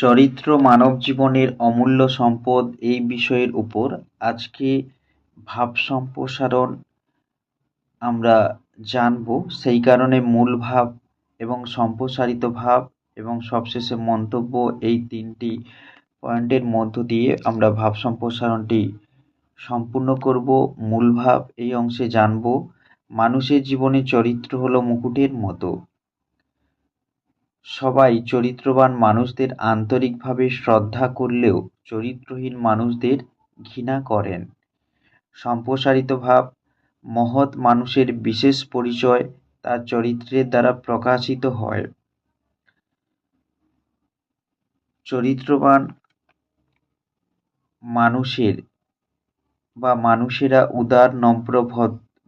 চরিত্র মানব জীবনের অমূল্য সম্পদ এই বিষয়ের উপর আজকে ভাব সম্প্রসারণ আমরা জানব। সেই কারণে মূল ভাব এবং সম্প্রসারিত ভাব এবং সবশেষে মন্তব্য এই তিনটি পয়েন্টের মধ্য দিয়ে আমরা ভাব সম্প্রসারণটি সম্পূর্ণ করব। মূল ভাব এই অংশে জানব, মানুষের জীবনে চরিত্র হলো মুকুটের মতো। সবাই চরিত্রবান মানুষদের আন্তরিকভাবে শ্রদ্ধা করলেও চরিত্রহীন মানুষদের ঘৃণা করেন। সম্প্রসারিত ভাব, মহৎ মানুষের বিশেষ পরিচয় তার চরিত্রের দ্বারা প্রকাশিত হয়। চরিত্রবান মানুষের বা মানুষেরা উদার, নম্র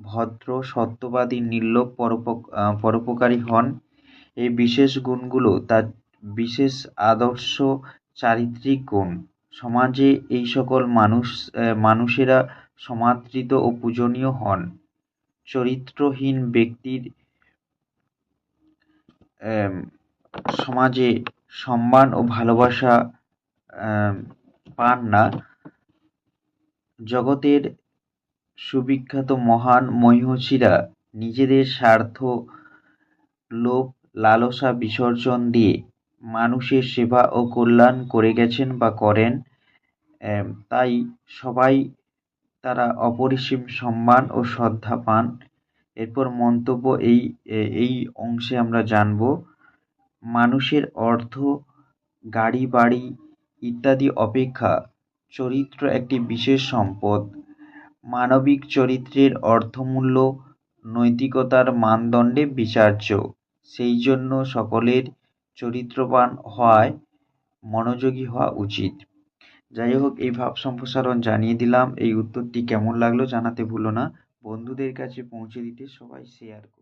ভদ্র, সত্যবাদী নির্লোভ পরোপকারী হন। এই বিশেষ গুণগুলো তার বিশেষ আদর্শ চারিত্রিক গুণ। সমাজে এই সকল মানুষ মানুষেরা সমাদৃত ও পূজনীয় হন। চরিত্রহীন ব্যক্তির সমাজে সম্মান ও ভালোবাসা পান না। জগতের সুবিখ্যাত মহান মহিষীরা নিজেদের স্বার্থ, লোভ লালসা বিসর্জন দিয়ে মানুষের সেবা ও কল্যাণ করে গেছেন বা করেন তাই সবাই তারা অপরিসীম সম্মান ও শ্রদ্ধা পান। এরপর মন্তব্য এই এই অংশে আমরা জানব, মানুষের অর্থ গাড়ি, বাড়ি ইত্যাদি অপেক্ষা চরিত্র একটি বিশেষ সম্পদ। মানবিক চরিত্রের অর্থমূল্য, নৈতিকতার মানদণ্ডে বিচার্য। সেই জন্য সকলের চরিত্রবান হওয়ায় মনোযোগী হওয়া উচিত। যাই হোক, এই ভাব সম্প্রসারণ জানিয়ে দিলাম। এই উত্তরটি কেমন লাগল জানাতে ভুলো না। বন্ধুদের কাছে পৌঁছে দিতে সবাই শেয়ার করো